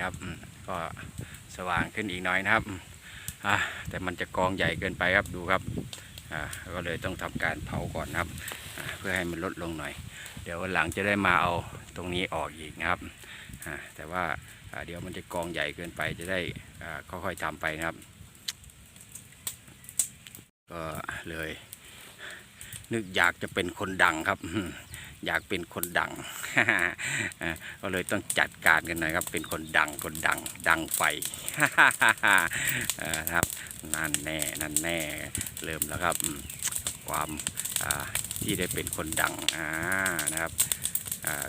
นะครับก็สว่างขึ้นอีกน่อยนะครับแต่มันจะกองใหญ่เกินไปครับดูครับก็เลยต้องทำการเผาก่อนนะครับ เพื่อให้มันลดลงหน่อย เดี๋ยววันหลังจะได้มาเอาตรงนี้ออกอีกนะครับแต่ว่าเดี๋ยวมันจะกองใหญ่เกินไปจะได้ค่อยๆทำไปนะครับ ก็เลยนึกอยากจะเป็นคนดังครับ อยากเป็นคนดังก็เลยต้องจัดการกันหน่อยครับ เป็นคนดังคนดังดังไฟครับนั่นแน่นั่นแน่เริ่มแล้วครับความที่ได้เป็นคนดังนะครับ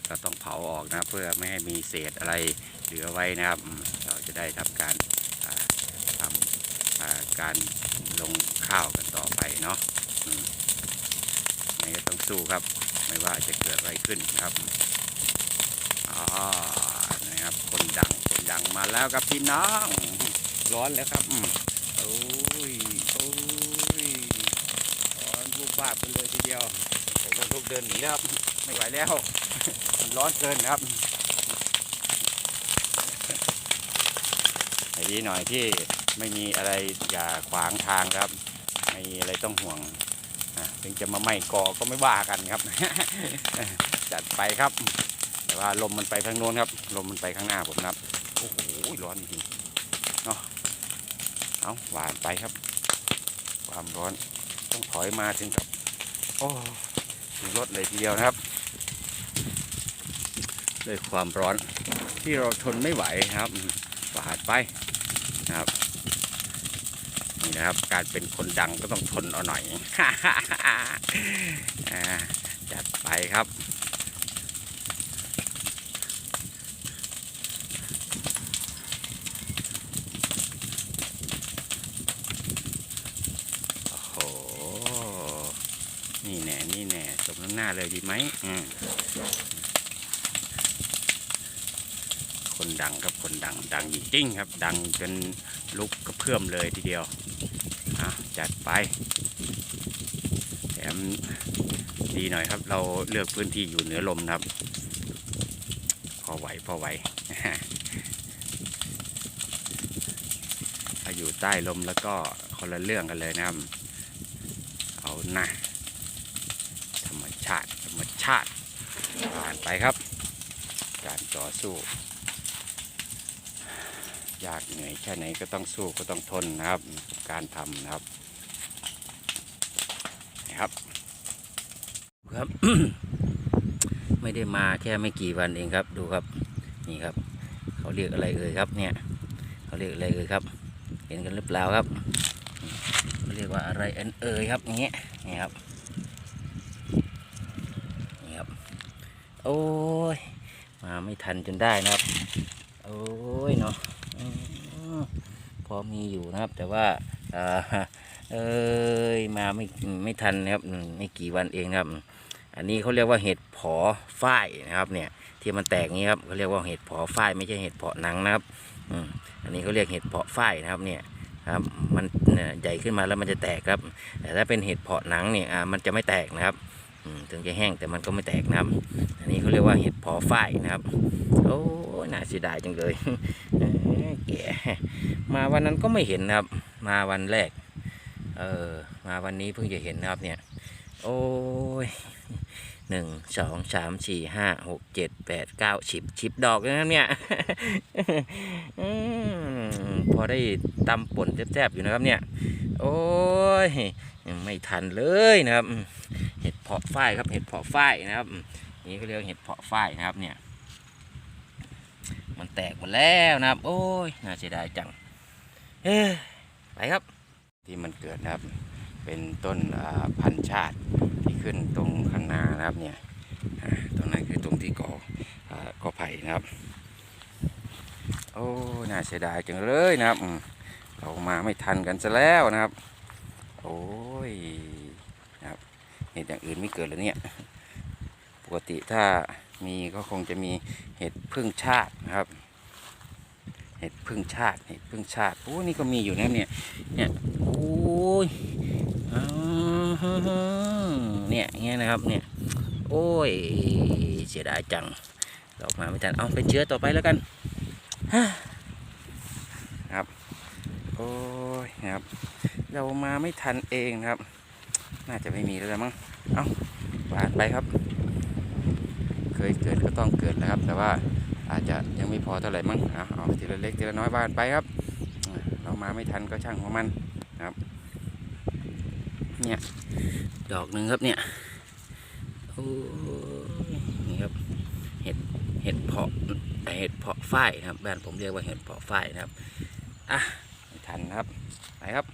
ก็ต้องเผาออกนะเพื่อไม่ให้มีเศษอะไรเหลือไว้นะครับ เราจะได้ทำการทำอ่าการลงข้าวกันต่อไปเนาะ ยังไงก็ต้องสู้ครับ ไม่ว่าจะเกิดอะไรขึ้นนะครับอ๋อนะครับ คนดัง คนดังมาแล้วครับพี่น้อง ร้อนแล้วครับโอ้ยโอ้ยร้อนรูปบาบกันเลยทีเดียวผมต้องลุกเดินหนีแล้วครับ ไม่ไหวแล้ว ร้อนเกินครับดีหน่อยที่ไม่มีอะไรอย่าขวางทางครับ ไม่มีอะไรต้องห่วง ถึงจะมาไม่ก่อก็ไม่ว่ากันครับ จัดไปครับ แต่ว่าลมมันไปทางโน้นครับ ลมมันไปข้างหน้าผมครับ โอ้โหร้อนจริงเนาะเอาหวานไปครับ ความร้อนต้องถอยมาถึงกับ โอ้ถึงรถเลยทีเดียวนะครับด้วยความร้อนที่เราทนไม่ไหวครับหวานไปนะครับ นี่นะครับ การเป็นคนดังก็ต้องทนเอาหน่อยอ่าจัดไปครับโอ้โหนี่แน่นี่แน่สมน้ำหน้าเลยดีไหมอืม คนดังครับคนดังดังจริงๆครับ ดังจนลุกกระเพื่อมเลยทีเดียวอะจัดไปแถมดีหน่อยครับ เราเลือกพื้นที่อยู่เหนือลมนะครับ พอไหวพอไหวถ้าอยู่ใต้ลมแล้วก็คนละเรื่องกันเลยนะครับ เอานะธรรมชาติธรรมชาติผ่านไปครับ การต่อสู้ ยากเหนื่อยแค่ไหนก็ต้องสู้ก็ต้องทนนะครับ การทำนะครับนะครับครับ ไม่ได้มาแค่ไม่กี่วันเองครับ ดูครับ นี่ครับ เขาเรียกอะไรเอ่ยครับ เนี่ยเขาเรียกอะไรเอ่ยครับ เห็นกันหรือเปล่าครับเขาเรียกว่าอะไรเอ็นเอ่ยครับอย่างเงี้ยนี่ครับนี่ครับ โอ้ยมาไม่ทันจนได้นะครับ โอ้ยเนาะ อมีอยู่นะครับ แต่ว่าเอ้ยมาไม่ไม่ทันนะครับไม่กี่วันเองครับ อันนี้เขาเรียกว่าเห็ดผอฝ้ายนะครับ เนี่ยที่มันแตกนี้ครับเขาเรียกว่าเห็ดผอฝ้ายไม่ใช่เห็ดเพาหนังนะครับอือันนี้เขาเรียกเห็ดเพาฝ้ายนะครับเนี่ยครับมันใหญ่ขึ้นมาแล้วมันจะแตกครับ แต่ถ้าเป็นเห็ดเพาหนังเนี่ยมันจะไม่แตกนะครับ ถึงจะแห้งแต่มันก็ไม่แตกนะครับ อันนี้เขาเรียกว่าเห็ดพอฝ้ายนะครับ โอ้น่าเสียดายจังเลยเอ้ยแก่มาวันนั้นก็ไม่เห็นนะครับ มาวันแรก เออมาวันนี้เพิ่งจะเห็นนะครับเนี่ย โอ้ยหนึ่งสองสามสี่ห้าหกเจ็ดแปดเก้าสิบสิบดอกนะครับเนี่ยพอได้ตำป่นแซ่บๆอยู่นะครับเนี่ย โอ้ย ไม่ทันเลยนะครับ เห็ดเพาะฝ้ายครับเห็ดเพาะฝ้ายนะครับนี่เขาเรียกเห็ดเพาะฝ้ายนะครับเนี่ย มันแตกหมดแล้วนะครับ โอ้ยน่าเสียดายจังเอ้ยไปครับ ที่มันเกิดนะครับ เป็นต้นพันชาติที่ขึ้นตรงข้างหน้านะครับเนี่ยตรงนั้นคือตรงที่ก่ออ่ากอไผ่นะครับ โอ้น่าเสียดายจังเลยนะครับเรามาไม่ทันกันซะแล้วนะครับ โอ้ย เห็ดอย่างอื่นไม่เกิดแล้วเนี่ย ปกติถ้ามีก็คงจะมีเห็ดพึ่งชาตินะครับ เห็ดพึ่งชาติ เห็ดพึ่งชาติ โอ้นี่ก็มีอยู่นะเนี่ย เนี่ย โอ้ยเนี่ยเงี้ยนะครับ เนี่ย โอ้ย เสียดายจังออกมาไม่ทัน เอาไปเชื้อต่อไปแล้วกันครับ โอ้ยครับ เรามาไม่ทันเองครับ น่าจะไม่มีแล้วมั้ง เอาหวานไปครับ เคยเกิดก็ต้องเกิดนะครับ แต่ว่าอาจจะยังไม่พอเท่าไหร่มั้งเอาเอาทีละเล็กทีละน้อยบ้านไปครับ เรามาไม่ทันก็ช่างของมันครับ เนี่ย ดอกหนึ่งครับเนี่ยโอ้นี่ครับ เห็ด เห็ดเพาะ เห็ดเพาะฝ้ายครับ บ้านผมเรียกว่าเห็ดเพาะฝ้ายนะครับ อะไม่ทันครับ ไปครับ